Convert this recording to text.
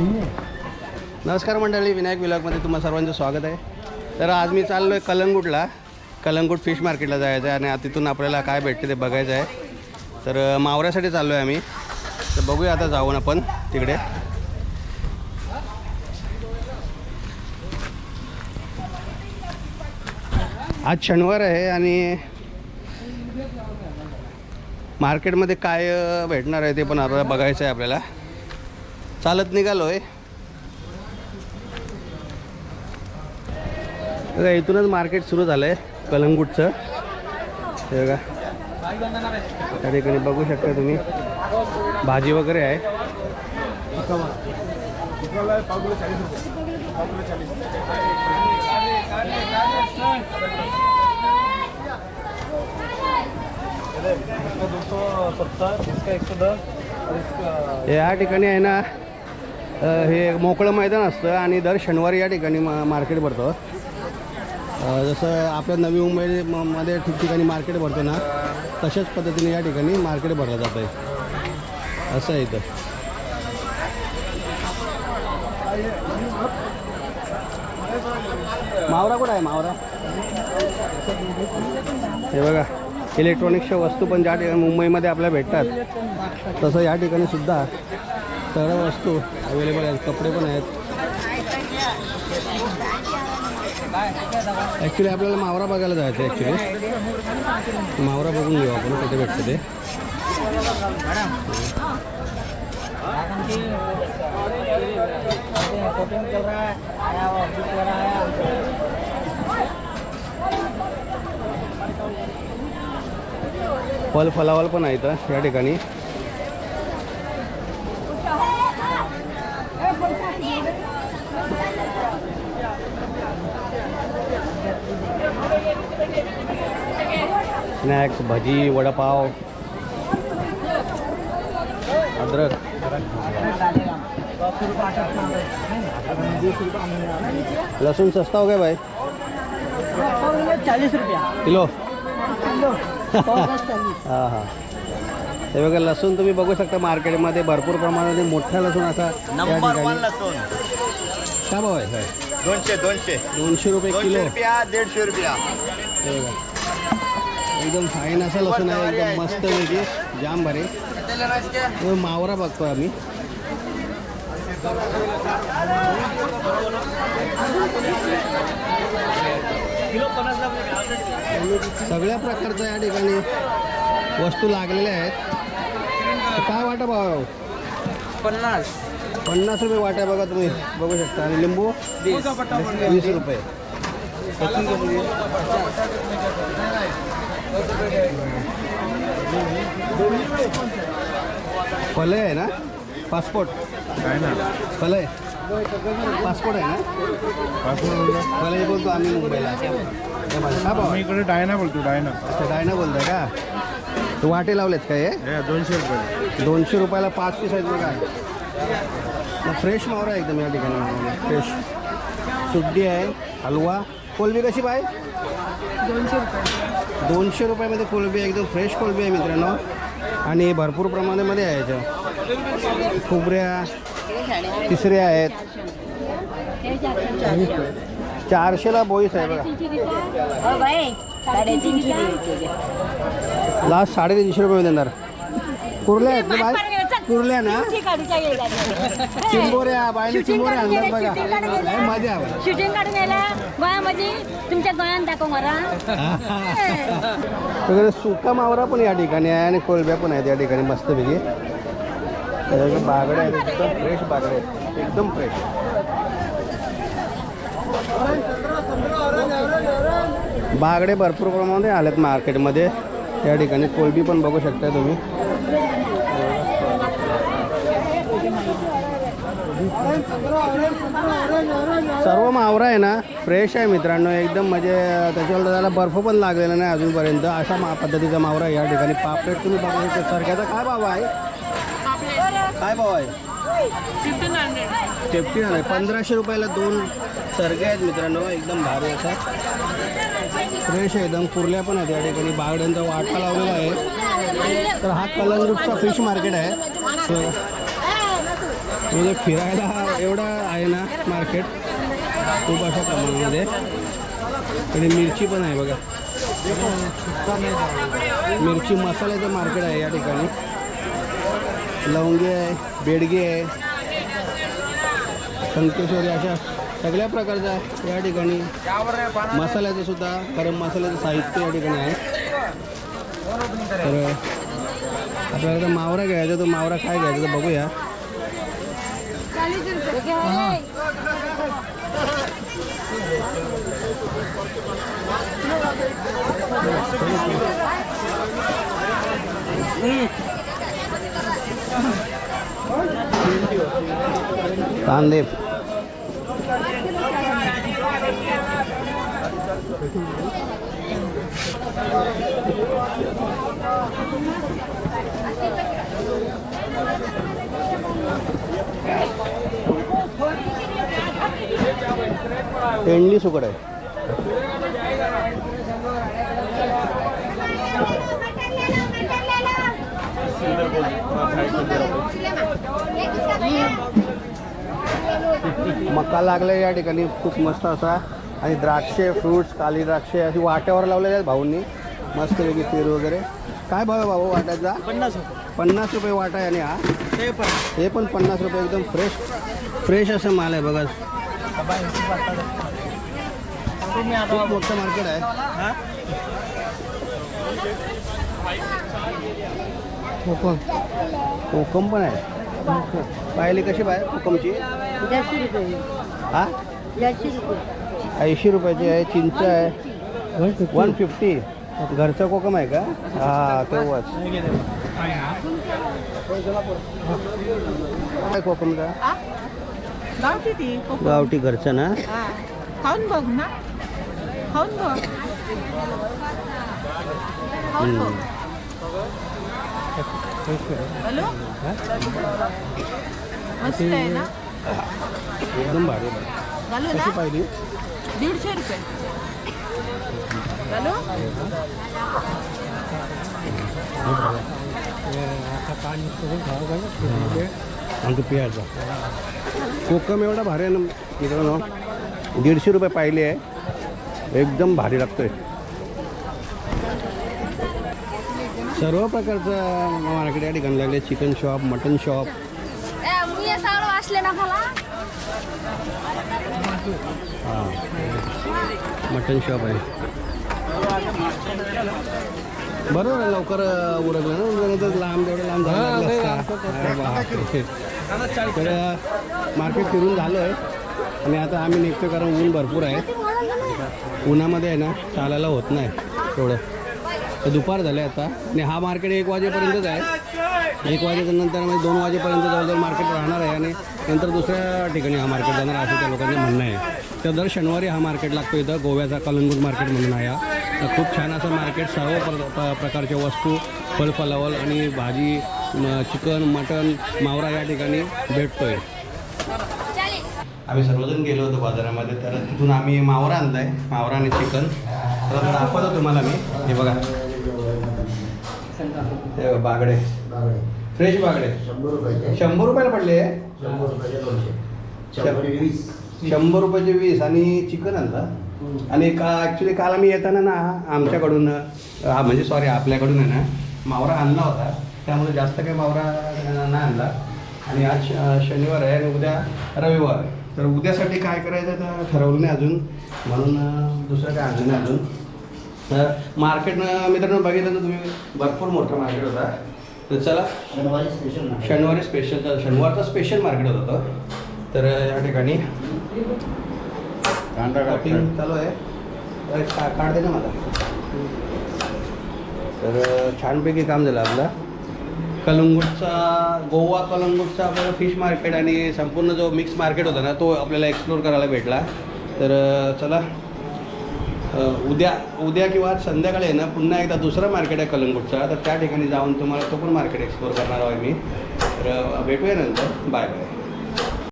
नमस्कार मंडळी विनायक विलागमध्ये तुम्हा सर्वांचं स्वागत आहे. तर आज मी चाललो आहे कलंगूटला. कलंगूट फिश मार्केटला जायचं आहे आणि तिथून आपल्याला काय भेटते ते बघायचं आहे. तर मावऱ्यासाठी चाललो आहे आम्ही. तर बघूया आता जाऊन आपण तिकडे. आज शनिवार आहे आणि मार्केटमध्ये काय भेटणार आहे ते पण आपल्याला बघायचं आहे आपल्याला. चालत निघालो आहे. बघा इथूनच मार्केट सुरू झालं आहे कलंगूटचं. हे बघा. त्या ठिकाणी बघू शकता तुम्ही. भाजी वगैरे आहे. या ठिकाणी आहे ना हे मोकळं मैदान असतं आणि दर शनिवारी या ठिकाणी मा मार्केट भरतं. जसं आपल्या नवी मुंबई म- मध्ये ठिकठिकाणी मार्केट भरतो ना तशाच पद्धतीने या ठिकाणी मार्केट भरलं जातं आहे असं आहे इथं. मावरा कुठं आहे मावरा? हे बघा इलेक्ट्रॉनिक्सच्या वस्तू पण ज्या ठिकाणी मुंबईमध्ये आपल्याला भेटतात तसं या ठिकाणी सुद्धा सर्व वस्तू. अवेलेबल आहेत कपडे पण आहेत. ॲक्च्युली आपल्याला मावरा बघायला जायचं आहे ॲक्च्युली मावरा बघून घेऊ आपण कुठे भेटतं ते. फल फलावल पण आहेत या ठिकाणी. स्नॅक्स भजी वडापाव. अद्रक. लहसुन सस्ता हो गया भाई. चालीस रुपया किलो. हां हां. हे बघा लसूण तुम्ही बघू शकता मार्केटमध्ये भरपूर प्रमाणामध्ये मोठा लसूण असा लसूण. काय भाव आहे? काय दोनशे दोनशे. दोनशे रुपये किलो. रुपया दीडशे रुपया. एकदम फाईन असा लसूण आहे एकदम मस्त पैकी. जाम भारी. मावरा बघतो आम्ही. सगळ्या प्रकारच्या या ठिकाणी वस्तू लागलेल्या आहेत. काय वाटा भाव पन्नास. पन्नास रुपये वाटा बघा तुम्ही. बघू शकता. आणि लिंबू? वीस. रुपये. फल आहे ना? पासपोर्ट. फल आहे पासपोर्ट आहे ना? फल आहे बोलतो आम्ही मुंबईला. काय? इकडे डायना बोलतो डायना. अच्छा डायना बोलताय का? तू वाटे लावलेत का हे? दोनशे रुपये. दोनशे रुपयाला पाच पीस आहेत बघा. फ्रेश मावरा आहे एकदम या ठिकाणी. फ्रेश सुड्डी आहे हलवा. कोलबी कशी पाय दोनशे रुपये. दोनशे रुपयामध्ये कोलबी एकदम फ्रेश कोलबी आहे मित्रांनो. आणि भरपूर प्रमाणामध्ये आहे याच्या. खोबऱ्या तिसऱ्या आहेत. चारशेला बोईस आहे बघा. हो लास्ट साडेतीनशे रुपये देणार. कुर्ल्या आहेत ना बाय कुर्ल्या ना चिंबोऱ्या बायने चिंबोऱ्या आणतात बघा. लय मजा आहे शूटिंग काढून यायला गोव्यामध्ये तुमच्या गोयात दाखव मला. वगैरे सुका मावरा पण या ठिकाणी आहे आणि कोलब्या पण आहेत या ठिकाणी मस्तपैकी. त्याच्याकडे बागड्या आहेत एकदम फ्रेश बागड्या आहेत. एकदम फ्रेश बागडे भरपूर प्रमाणामध्ये आलेत मार्केटमध्ये त्या ठिकाणी कोलबी पण बघू शकता तुम्ही. सर्व मावरा आहे ना फ्रेश आहे मित्रांनो. एकदम म्हणजे त्याच्यावर त्याला बर्फ पण लागलेला नाही अजूनपर्यंत. अशा मा पद्धतीचा मावरा आहे या ठिकाणी. पापलेट तुम्ही बघू शकता. सरक्याचा काय भाव आहे? काय भाव आहे? फिफ्टीन हंड्रेड पंधराशे रुपयाला दोन सरगे आहेत मित्रांनो. एकदम भारी असा. फ्रेश आहे एकदम कुर्ल्या पण आहेत या ठिकाणी. बागड्यांचा वाटा लावलेला आहे. तर हा कलंगूटचा फिश मार्केट आहे. म्हणजे फिरायला एवढं आहे ना मार्केट खूप अशा प्रमाणामध्ये. आणि मिरची पण आहे बघा. मिरची मसाल्याचं मार्केट आहे या ठिकाणी. लवंगी आहे बेडगी आहे. संकेश्वरी अशा सगळ्या प्रकारचं आहे या ठिकाणी मसाल्याचं सुद्धा गरम मसाल्याचं साहित्य या ठिकाणी आहे. तर आपल्याला मावरा घ्यायचा तर मावरा काय घ्यायचा तर बघूया. कांदे पेंडली सुकड आहे. मका लागले या ठिकाणी खूप मस्त असा. आणि द्राक्षे फ्रुट्स काली द्राक्षे अशी वाट्यावर लावलेले आहेत भाऊंनी. मस्त वेगळी पेर वगैरे. काय भाव आहे भाऊ वाट्याचा? पन्नास रुपये. पन्नास रुपये वाटा आहे आणि हा? ते पण. हे पण पन्नास रुपये एकदम फ्रेश फ्रेश असं माल आहे बघा. आता खूप मोठं मार्केट आहे. हा? कोकम. कोकम पण आहे. पाहिली कशी पाय कोकमची? रुपये. हा? रुपये. ऐंशी रुपयाची आहे चिंच आहे. One fifty. घरचं कोकम आहे का? हा तेव्हाच. काय कोकमचा गावठी ती कोकम. गावठी घरचं ना? हा. खाऊन बघ ना. हॅलो मस्त आहे ना एकदम भारी. घालू ना दीडशे रुपये। घालू आमचं पियाचा कोकम एवढा भारी आहे ना मित्रांनो दीडशे रुपये पाहिली आहे एकदम भारी लागतोय. सर्व प्रकारचं मार्केट या ठिकाणी लागले चिकन शॉप मटन शॉप मी सगळं वाचले ना मला. हां. मटन शॉप आहे. बरोबर आहे लवकर उरकलं ना. जरा तर लांब तेवढं लांब बापरे. तर मार्केट फिरून झालं आहे आणि आता आम्ही निघतो कारण ऊन भरपूर आहे. उन्हामध्ये आहे ना चालायला होत नाही तेवढं तर दुपार झालं आता. आणि हा मार्केट एक वाजेपर्यंतच आहे. एक वाजेच्या नंतर म्हणजे दोन वाजेपर्यंत जवळजवळ मार्केट राहणार आहे आणि नंतर दुसऱ्या ठिकाणी हा मार्केट जाणार असं त्या लोकांचं म्हणणं आहे. तर दर शनिवारी हा मार्केट लागतो इथं. गोव्याचा कलंगूट मार्केट म्हणून आहे हा. तर खूप छान असं मार्केट सर्व प्र प्रकारच्या वस्तू फलफलावल आणि भाजी चिकन मटन मावरा या ठिकाणी भेटतो आहे आम्ही सर्वजण गेलो होतो बाजारामध्ये तर तिथून आम्ही मावरा आणलाय मावरा आणि चिकन. तर दाखवतो तुम्हाला मी. हे बघा. हे बघा, बागडे. फ्रेश बागडे. शंभर रुपयाला पडले? शंभर रुपयाचे वीस. शंभर रुपयाचे वीस आणि चिकन आणलं. आणि का ॲक्च्युली काल आम्ही येताना ना आमच्याकडून हा म्हणजे सॉरी आपल्याकडून आहे ना मावरा आणला होता. त्यामुळे जास्त काही मावरा नाही आणला. आणि आज श- शनिवार आहे आणि उद्या रविवार आहे. तर उद्यासाठी काय करायचं तर ठरवलं नाही अजून. म्हणून दुसरं काय आणलं नाही अजून. तर मार्केट मित्रांनो बघितलं तर तुम्ही भरपूर मोठं मार्केट होता. तर चला. शनिवारी स्पेशल शनिवारी स्पेशल शनिवारचं स्पेशल मार्केट होतं तर या ठिकाणी. कांदा शॉपिंग चालू आहे. तर का कार्ड दे ना मला. तर छानपैकी काम झालं आपलं. कलंगूटचा गोवा कलंगूटचा आपल्याला फिश मार्केट आणि संपूर्ण जो मिक्स मार्केट होता ना तो आपल्याला एक्सप्लोर करायला भेटला. तर चला. उद्या उद्या किंवा आज संध्याकाळी आहे ना पुन्हा एकदा दुसरा मार्केट आहे कलंगूटचा. तर त्या ठिकाणी जाऊन तुम्हाला तो पण मार्केट एक्सप्लोर करणार आहे मी. तर भेटूया नंतर. Bye bye